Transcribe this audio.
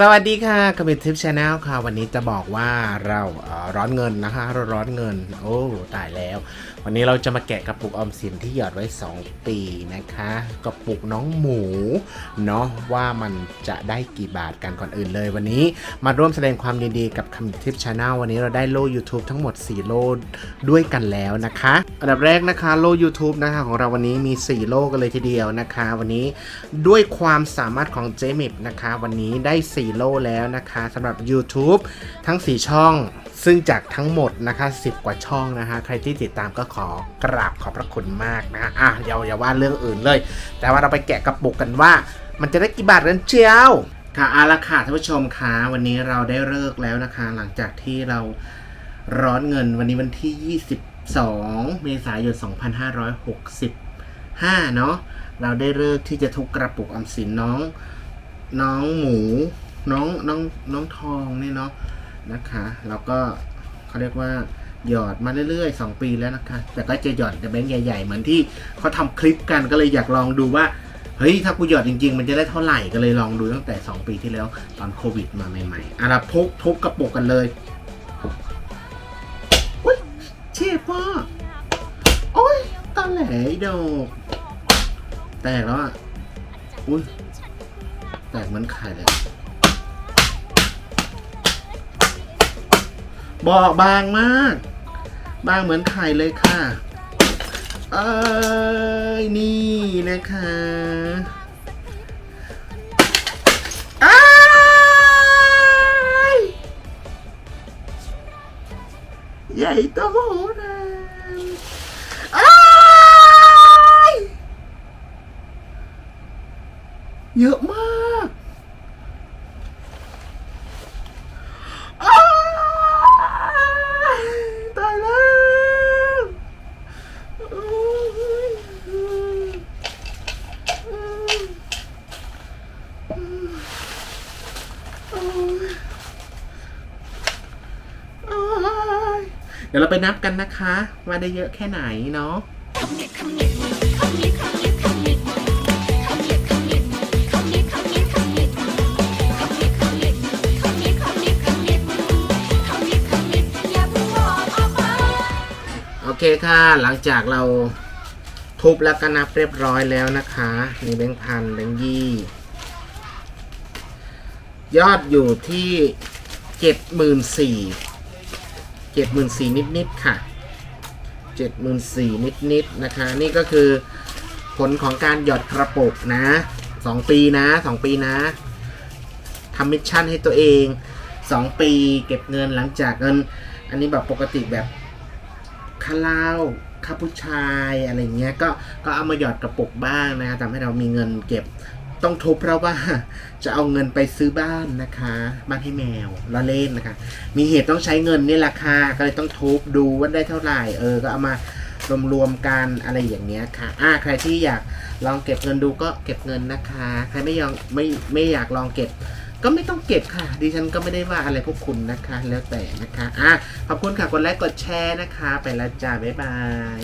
สวัสดีค่ะคอมมิทิปชาแนลค่ะ วันนี้จะบอกว่าเราร้อนเงินนะคะเราร้อนเงิน โอ้ตายแล้ว วันนี้เราจะมาแกะกระปุกออมสินที่หยอดไว้ 2 ปีนะคะกระปุกน้องหมูเนาะว่ามันจะได้กี่บาทกันก่อนอื่นเลย วันนี้มาร่วมแสดงความยินดีกับคอมมิทิปชาแนลวันนี้เราได้โล่ YouTube ทั้งหมด 4 โล่ด้วยกันแล้วนะคะ อันดับแรกนะคะโล่ YouTube นะคะของเราวันนี้มี 4 โล่กันเลยทีเดียวนะคะ วันนี้ด้วยความสามารถของเจมิบนะคะ วันนี้ได้ 4โลแล้วนะคะสำหรับ YouTube ทั้ง 4 ช่อง ซึ่งจากทั้งหมดนะคะ 10 กว่าช่องนะคะ ใครที่ติดตามก็ขอกราบขอบพระคุณมากนะอะอย่าอย่าว่าเรื่องอื่นเลย แต่ว่าเราไปแกะกระปุกกันว่า มันจะได้กี่บาทกันเชียวค่ะอาละค่ะท่านผู้ชมคะวันนี้เราได้เลิกแล้วนะคะ หลังจากที่เราร้อนเงินวันนี้วันที่ 22 เมษายน 2565 เนาะเราได้เลิกที่จะทุกกระปุกออมสินน้อง น้องหมู น้องน้องน้องทองเนี่ยเนาะนะคะแล้วก็เขาเรียกว่าหยอดมาเรื่อยๆ 2 ปีแล้วนะคะ แต่ก็จะหยอดแต่แบงค์ใหญ่ ๆ เหมือนที่เขาทำคลิปกันก็เลยอยากลองดูว่า เฮ้ย ถ้ากูหยอดจริง ๆ มันจะได้เท่าไหร่ก็เลยลองดูตั้งแต่ 2 ปีที่แล้วตอนโควิดมาใหม่ๆอะเราทุบทุบกระปุกกันเลยอุ้ยเชี่ยพ่อโอ้ยตอนแหลดอกแตกแล้วอะอุ้ยแตกเหมือนไข่เลย บอกบางมาก บางเหมือนไข่เลยค่ะ เอ้ยนี่นะคะอ้ายใหญ่โตนะอ้ายเยอะมากอ้ายตายแล้ว เดี๋ยวเราไปนับกันนะคะ ว่าได้เยอะแค่ไหนเนาะโอเคค่ะ หลังจากเราทุบแล้วก็นับเรียบร้อยแล้วนะคะมีแบงค์พันแบงค์ยี่ยอดอยู่ที่เจ็ดหมื่นสี่ เจ็ดหมื่นสี่นิดๆค่ะเจ็ดหมื่นสี่นิดๆนะคะ นี่ก็คือผลของการหยอดกระปุกนะสองปีนะสองปีนะทำมิชชั่นให้ตัวเองสองปีเก็บเงินหลังจากเงิน อันนี้แบบปกติแบบคาเหล้าค่าผู้ชายอะไรเงี้ยก็ก็เอามาหยอดกระปุกบ้างนะทำให้เรามีเงินเก็บ ต้องทุบเพราะว่าจะเอาเงินไปซื้อบ้านนะคะ บ้านให้แมวละเล่นนะคะ มีเหตุต้องใช้เงินนี่แหละค่ะก็เลยต้องทุบดูว่าได้เท่าไหร่เออก็เอามารวมๆกันอะไรอย่างเงี้ยค่ะอ่าใครที่อยากลองเก็บเงินดูก็เก็บเงินนะคะ ใครไม่ยอมไม่ไม่อยากลองเก็บก็ไม่ต้องเก็บค่ะ ดิฉันก็ไม่ได้ว่าอะไรพวกคุณนะคะ แล้วแต่นะคะ อะ ขอบคุณค่ะ กดไลค์ กดแชร์นะคะ ไปล้วจ้า บ๊ายบาย